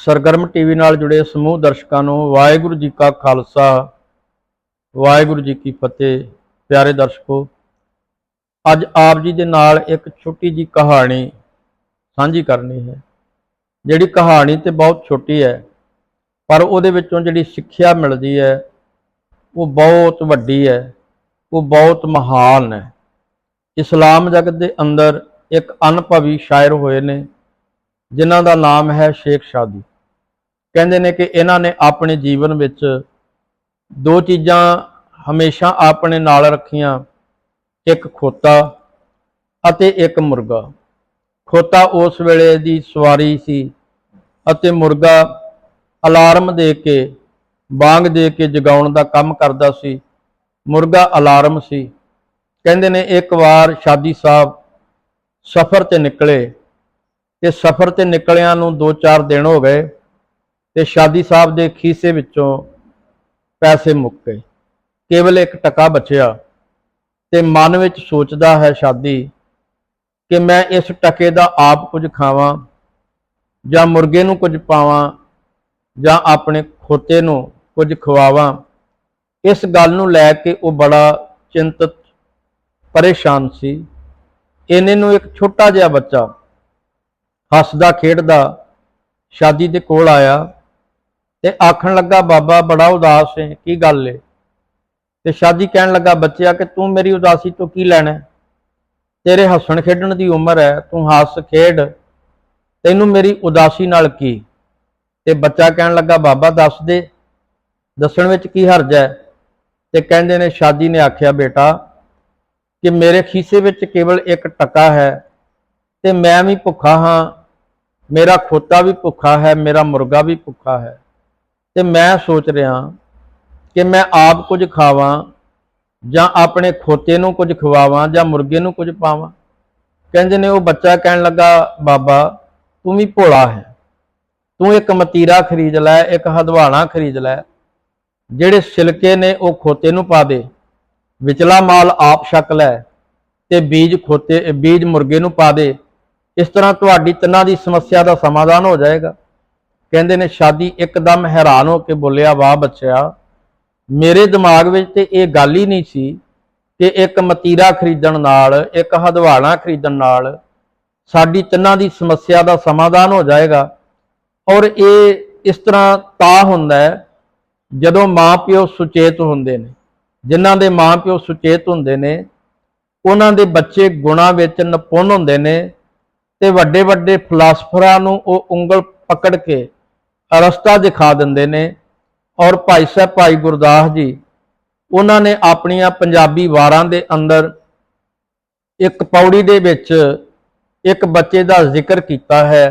ਸਰਗਰਮ ਟੀਵੀ ਨਾਲ ਜੁੜੇ ਸਮੂਹ ਦਰਸ਼ਕਾਂ ਨੂੰ ਵਾਹਿਗੁਰੂ ਜੀ ਕਾ ਖਾਲਸਾ, ਵਾਹਿਗੁਰੂ ਜੀ ਕੀ ਫਤਿਹ। ਪਿਆਰੇ ਦਰਸ਼ਕੋ, ਅੱਜ ਆਪ ਜੀ ਦੇ ਨਾਲ ਇੱਕ ਛੋਟੀ ਜੀ ਕਹਾਣੀ ਸਾਂਝੀ ਕਰਨੀ ਹੈ। ਜਿਹੜੀ ਕਹਾਣੀ ਤੇ ਬਹੁਤ ਛੋਟੀ ਹੈ, ਪਰ ਉਹਦੇ ਵਿੱਚੋਂ ਜਿਹੜੀ ਸਿੱਖਿਆ ਮਿਲਦੀ ਹੈ, ਉਹ ਬਹੁਤ ਵੱਡੀ ਹੈ, ਉਹ ਬਹੁਤ ਮਹਾਨ ਹੈ। ਇਸਲਾਮ ਜਗਤ ਦੇ ਅੰਦਰ ਇੱਕ ਅਨਭਵੀ ਸ਼ਾਇਰ ਹੋਏ ਨੇ, ਜਿਨ੍ਹਾਂ ਦਾ ਨਾਮ ਹੈ ਸ਼ੇਖ ਸ਼ਾਦੀ। ਕਹਿੰਦੇ ਨੇ ਕਿ ਇਹਨਾਂ ਨੇ ਆਪਣੇ ਜੀਵਨ ਵਿੱਚ ਦੋ ਚੀਜ਼ਾਂ ਹਮੇਸ਼ਾ ਆਪਣੇ ਨਾਲ ਰੱਖੀਆਂ, ਇੱਕ ਖੋਤਾ ਅਤੇ ਇੱਕ ਮੁਰਗਾ। ਖੋਤਾ ਉਸ ਵੇਲੇ ਦੀ ਸਵਾਰੀ ਸੀ ਅਤੇ ਮੁਰਗਾ ਅਲਾਰਮ ਦੇ ਕੇ ਬਾਂਗ ਦੇ ਕੇ ਜਗਾਉਣ ਦਾ ਕੰਮ ਕਰਦਾ ਸੀ। ਮੁਰਗਾ ਅਲਾਰਮ ਸੀ। ਕਹਿੰਦੇ ਨੇ ਇੱਕ ਵਾਰ ਸ਼ਾਦੀ ਸਾਹਿਬ ਸਫ਼ਰ ਤੇ ਨਿਕਲੇ ਤੇ ਸਫ਼ਰ ਤੇ ਨਿਕਲਿਆਂ ਨੂੰ 2-4 ਦਿਨ ਹੋ ਗਏ। ਤੇ ਸ਼ਾਦੀ ਸਾਹਿਬ ਦੇ ਖੀਸੇ ਵਿੱਚੋਂ ਪੈਸੇ ਮੁੱਕ ਗਏ। ਕੇਵਲ ਇੱਕ ਟਕਾ ਬਚਿਆ ਤੇ ਮਨ ਵਿੱਚ ਸੋਚਦਾ ਹੈ ਸ਼ਾਦੀ ਕਿ ਮੈਂ ਇਸ ਟਕੇ ਦਾ ਆਪ ਕੁਝ ਖਾਵਾਂ ਜਾਂ ਮੁਰਗੇ ਨੂੰ ਕੁਝ ਪਾਵਾਂ ਜਾਂ ਆਪਣੇ ਖੋਤੇ ਨੂੰ ਕੁਝ ਖਵਾਵਾਂ। ਇਸ ਗੱਲ ਨੂੰ ਲੈ ਕੇ ਉਹ ਬੜਾ ਚਿੰਤਤ, ਪਰੇਸ਼ਾਨ ਸੀ। ਇਹਨੇ ਨੂੰ ਇੱਕ ਛੋਟਾ ਜਿਹਾ ਬੱਚਾ ਹੱਸਦਾ ਖੇਡਦਾ ਸ਼ਾਦੀ ਦੇ ਕੋਲ ਆਇਆ। ਤੇ ਆਖਣ ਲੱਗਾ, ਬਾਬਾ, ਬੜਾ ਉਦਾਸ ਹੈ ਕੀ ਗੱਲ ਏ? ਤੇ ਸ਼ਾਦੀ ਕਹਿਣ ਲੱਗਾ, ਬੱਚਿਆ, ਕਿ ਤੂੰ ਮੇਰੀ ਉਦਾਸੀ ਤੋਂ ਕੀ ਲੈਣਾ? ਤੇਰੇ ਹੱਸਣ ਖੇਡਣ ਦੀ ਉਮਰ ਹੈ ਤੂੰ ਹੱਸ ਖੇਡ। ਤੈਨੂੰ ਮੇਰੀ ਉਦਾਸੀ ਨਾਲ ਕੀ? ਤੇ ਬੱਚਾ ਕਹਿਣ ਲੱਗਾ, ਬਾਬਾ, ਦੱਸ ਦੇ। ਦੱਸਣ ਵਿੱਚ ਕੀ ਹਰਜ ਹੈ ਤੇ ਕਹਿੰਦੇ ਨੇ ਸ਼ਾਦੀ ਨੇ ਆਖਿਆ, ਬੇਟਾ, ਕਿ ਮੇਰੇ ਖੀਸੇ ਵਿੱਚ ਕੇਵਲ ਇੱਕ ਟਕਾ ਹੈ ਤੇ ਮੈਂ ਵੀ ਭੁੱਖਾ ਹਾਂ, ਮੇਰਾ ਖੋਤਾ ਵੀ ਭੁੱਖਾ ਹੈ, ਮੇਰਾ ਮੁਰਗਾ ਵੀ ਭੁੱਖਾ ਹੈ। ਤੇ ਮੈਂ ਸੋਚ ਰਿਹਾ ਕਿ ਮੈਂ ਆਪ ਕੁਝ ਖਾਵਾਂ ਜਾਂ ਆਪਣੇ ਖੋਤੇ ਨੂੰ ਕੁਝ ਖਵਾਵਾਂ ਜਾਂ ਮੁਰਗੇ ਨੂੰ ਕੁਝ ਪਾਵਾਂ। ਕਹਿੰਦੇ ਨੇ, ਉਹ ਬੱਚਾ ਕਹਿਣ ਲੱਗਾ, ਬਾਬਾ, ਤੂੰ ਵੀ ਭੋਲਾ ਹੈ। ਤੂੰ ਇੱਕ ਮਤੀਰਾ ਖਰੀਦ ਲੈ, ਇੱਕ ਹਦਵਾਣਾ ਖਰੀਦ ਲੈ। ਜਿਹੜੇ ਛਿਲਕੇ ਨੇ, ਉਹ ਖੋਤੇ ਨੂੰ ਪਾ ਦੇ। ਵਿਚਲਾ ਮਾਲ ਆਪ ਛਕ ਲੈ ਤੇ ਬੀਜ ਖੋਤੇ, ਬੀਜ ਮੁਰਗੇ ਨੂੰ ਪਾ ਦੇ। ਇਸ ਤਰ੍ਹਾਂ ਤੁਹਾਡੀ ਤਿੰਨਾਂ ਦੀ ਸਮੱਸਿਆ ਦਾ ਸਮਾਧਾਨ ਹੋ ਜਾਏਗਾ। ਕਹਿੰਦੇ ਨੇ, ਸ਼ਾਦੀ ਇੱਕਦਮ ਹੈਰਾਨ ਹੋ ਕੇ ਬੋਲਿਆ, ਵਾਹ ਬੱਚਿਆ, ਮੇਰੇ ਦਿਮਾਗ ਵਿੱਚ ਤੇ ਇਹ ਗੱਲ ਹੀ ਨਹੀਂ ਸੀ ਕਿ ਇੱਕ ਮਤੀਰਾ ਖਰੀਦਣ ਨਾਲ, ਇੱਕ ਹਦਵਾਣਾ ਖਰੀਦਣ ਨਾਲ ਸਾਡੀ ਤਿੰਨਾਂ ਦੀ ਸਮੱਸਿਆ ਦਾ ਸਮਾਧਾਨ ਹੋ ਜਾਏਗਾ। ਔਰ ਇਹ ਇਸ ਤਰ੍ਹਾਂ ਤਾਂ ਹੁੰਦਾ ਹੈ ਜਦੋਂ ਮਾਪਿਓ ਸੁਚੇਤ ਹੁੰਦੇ ਨੇ। ਜਿਨ੍ਹਾਂ ਦੇ ਮਾਪਿਓ ਸੁਚੇਤ ਹੁੰਦੇ ਨੇ, ਉਹਨਾਂ ਦੇ ਬੱਚੇ ਗੁਣਾਂ ਵਿੱਚ ਨਿਪੁੰਨ ਹੁੰਦੇ ਨੇ ਤੇ ਵੱਡੇ ਵੱਡੇ ਫਿਲਾਸਫਰਾਂ ਨੂੰ ਉਹ ਉਂਗਲ ਪਕੜ ਕੇ ਰਸਤਾ ਦਿਖਾ ਦਿੰਦੇ ਨੇ। ਔਰ ਭਾਈ ਸਾਹਿਬ, ਭਾਈ ਗੁਰਦਾਸ ਜੀ, ਉਹਨਾਂ ਨੇ ਆਪਣੀਆਂ ਪੰਜਾਬੀ ਵਾਰਾਂ ਦੇ ਅੰਦਰ ਇੱਕ ਪੌੜੀ ਦੇ ਵਿੱਚ ਇੱਕ ਬੱਚੇ ਦਾ ਜ਼ਿਕਰ ਕੀਤਾ ਹੈ।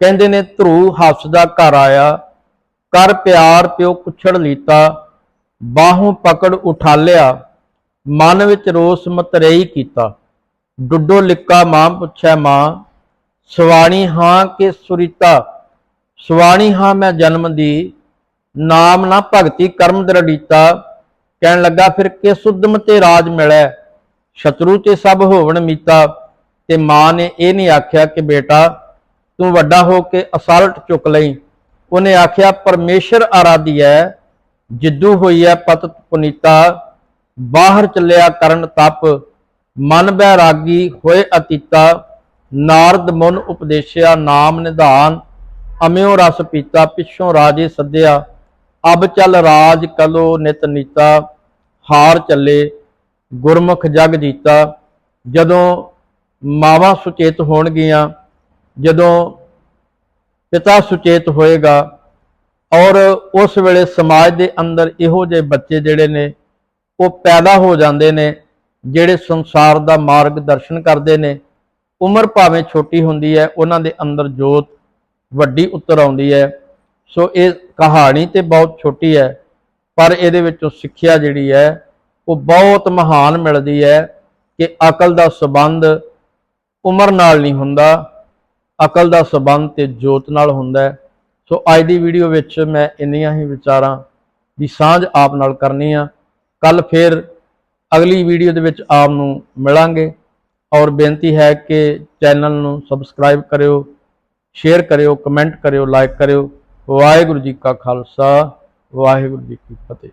ਕਹਿੰਦੇ ਨੇ, ਧਰੂ ਹੱਸਦਾ ਘਰ ਆਇਆ, ਕਰ ਪਿਆਰ ਪਿਓ ਕੁਛੜ ਲੀਤਾ, ਬਾਹੋਂ ਪਕੜ ਉਠਾਲਿਆ ਮਨ ਵਿੱਚ ਰੋਸ ਮਤਰੇਈ ਕੀਤਾ। ਡੁੱਡੋ ਲਿੱਕਾ ਮਾਂ ਪੁੱਛੈ ਮਾਂ, ਸਵਾਣੀ ਹਾਂ ਕਿ ਸੁਰੀਤਾ ਸੁਆਣੀ ਹਾਂ ਮੈਂ ਜਨਮ ਦੀ, ਨਾਮ ਨਾ ਭਗਤੀ ਕਰਮ ਦਰੜੀਤਾ ਕਹਿਣ ਲੱਗਾ, ਫਿਰ ਕਿ ਸੁਧਮ ਤੇ ਰਾਜ ਮਿਲੈ? ਸ਼ਤਰੂ ਤੇ ਸਭ ਹੋਵਣ ਮੀਤਾ। ਤੇ ਮਾਂ ਨੇ ਇਹ ਨਹੀਂ ਆਖਿਆ ਕਿ ਬੇਟਾ, ਤੂੰ ਵੱਡਾ ਹੋ ਕੇ ਅਸਲਟ ਚੁੱਕ ਲਈ। ਉਹਨੇ ਆਖਿਆ, ਪਰਮੇਸ਼ਰ ਆਰਾਧੀ ਹੈ ਜਿੱਦੂ ਹੋਈ ਹੈ ਪਤ ਪੁਨੀਤਾ। ਬਾਹਰ ਚੱਲਿਆ ਕਰਨ ਤਪ, ਮਨ ਬੈਰਾਗੀ ਹੋਏ ਅਤੀਤਾ। ਨਾਰਦ ਮਨ ਉਪਦੇਸ਼ਿਆ ਨਾਮ ਨਿਧਾਨ ਅਮਿਓ ਰਸ ਪੀਤਾ, ਪਿੱਛੋਂ ਰਾਜੇ ਸੱਦਿਆ, ਅਬ ਚੱਲ ਰਾਜ ਕਲੋ ਨਿਤ ਨੀਤਾ, ਹਾਰ ਚੱਲੇ, ਗੁਰਮੁਖ ਜਗ ਜੀਤਾ। ਜਦੋਂ ਮਾਵਾਂ ਸੁਚੇਤ ਹੋਣਗੀਆਂ, ਜਦੋਂ ਪਿਤਾ ਸੁਚੇਤ ਹੋਏਗਾ, ਔਰ ਉਸ ਵੇਲੇ ਸਮਾਜ ਦੇ ਅੰਦਰ ਇਹੋ ਜਿਹੇ ਬੱਚੇ ਜਿਹੜੇ ਨੇ, ਉਹ ਪੈਦਾ ਹੋ ਜਾਂਦੇ ਨੇ, ਜਿਹੜੇ ਸੰਸਾਰ ਦਾ ਮਾਰਗ ਦਰਸ਼ਨ ਕਰਦੇ ਨੇ, ਉਮਰ ਭਾਵੇਂ ਛੋਟੀ ਹੁੰਦੀ ਹੈ, ਉਹਨਾਂ ਦੇ ਅੰਦਰ ਜੋਤ ਵੱਡੀ ਉੱਤਰ ਆਉਂਦੀ ਹੈ। ਸੋ ਇਹ ਕਹਾਣੀ ਤੇ ਬਹੁਤ ਛੋਟੀ ਹੈ, ਪਰ ਇਹਦੇ ਵਿੱਚੋਂ ਸਿੱਖਿਆ ਜਿਹੜੀ ਹੈ, ਉਹ ਬਹੁਤ ਮਹਾਨ ਮਿਲਦੀ ਹੈ ਕਿ ਅਕਲ ਦਾ ਸਬੰਧ ਉਮਰ ਨਾਲ ਨਹੀਂ ਹੁੰਦਾ, ਅਕਲ ਦਾ ਸਬੰਧ ਤੇ ਜੋਤ ਨਾਲ ਹੁੰਦਾ ਹੈ। ਸੋ ਅੱਜ ਦੀ ਵੀਡੀਓ ਵਿੱਚ ਮੈਂ ਇੰਨੀਆਂ ਹੀ ਵਿਚਾਰਾਂ ਦੀ ਸਾਂਝ ਆਪ ਨਾਲ ਕਰਨੀ ਆ। ਕੱਲ ਫਿਰ ਅਗਲੀ ਵੀਡੀਓ ਦੇ ਵਿੱਚ ਆਪ ਨੂੰ ਮਿਲਾਂਗੇ। ਔਰ ਬੇਨਤੀ ਹੈ ਕਿ ਚੈਨਲ ਨੂੰ ਸਬਸਕ੍ਰਾਈਬ ਕਰਿਓ। ਸ਼ੇਅਰ ਕਰਿਓ ਕਮੈਂਟ ਕਰਿਓ ਲਾਈਕ ਕਰਿਓ। ਵਾਹਿਗੁਰੂ ਜੀ ਕਾ ਖਾਲਸਾ ਵਾਹਿਗੁਰੂ ਜੀ ਕੀ ਫਤਿਹ।